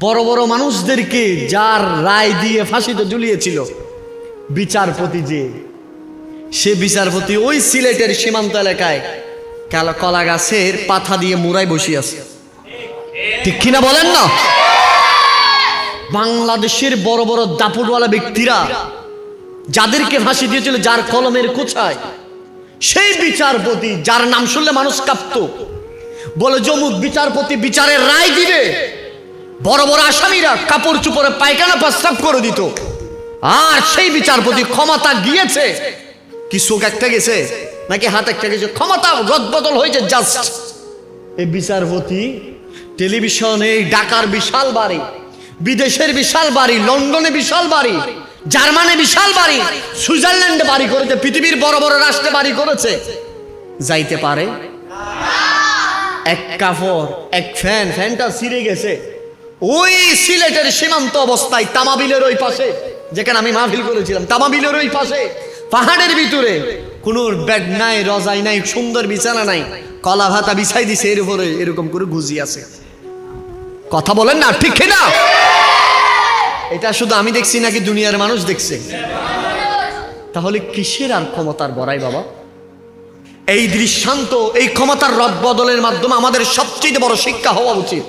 বড় বড় মানুষদেরকে যার রায় দিয়ে ফাঁসিতে ঝুলিয়েছিল বিচারপতি যে, সে বিচারপতি ওই সিলেটের সীমান্ত এলাকায় কালা কলা গাছের পাথা দিয়ে মুড়াই বসিয়াছে ঠিক কিনা বলেন না? বাংলাদেশের বড় বড় দাপুটওয়ালা ব্যক্তিরা যাদেরকে ফাঁসি দিয়েছিল যার কলমের কোথায় সেই বিচারপতি যার নাম শুনলে মানুষ কাঁপত। বলে, জমুক, বিচারপতি বিচারের রায় দিবে। বড় বড় আসামিরা কাপড় চুপড়ে পায়খানা প্রস্তাব করে দিত। আর সেই বিচারপতি ক্ষমতা গিয়েছে। কি চোখ একটা গেছে? নাকি হাত একটা গেছে? ক্ষমতা রদবদল হয়েছে জাস্ট এই বিচারপতি টেলিভিশনে ঢাকার বিশাল বাড়ি, বিদেশের বিশাল বাড়ি, লন্ডনে বিশাল বাড়ি, জার্মানে বিশাল বাড়ি, সুইজারল্যান্ডে বাড়ি করেছে, পৃথিবীর বড় বড় রাষ্ট্রে বাড়ি করেছে। যাইতে পারে? এক কাপড় এক ফ্যান, ফ্যানটা ছিঁড়ে গেছে। ওই সিলেটের সীমান্ত অবস্থায় তামাবিলের ওই পাশে, যেখানে আমি মাহফিল করেছিলাম, তামাবিলের ওই পাশে, পাহাড়ের ভিতরে কোনো বেড নাই, রজাই নাই, সুন্দর বিছানা নাই, কলা ভাতা বিছাই দিছে, এর উপরে এরকম করে গুজি আছে। কথা বলেন না, ঠিক না? এটা শুধু আমি দেখছি নাকি দুনিয়ার মানুষ দেখছে? তাহলে কিসের আর ক্ষমতার বড়াই বাবা? এই দৃষ্টান্ত, এই ক্ষমতার রদ বদলের মাধ্যমে আমাদের সবচেয়ে বড় শিক্ষা হওয়া উচিত।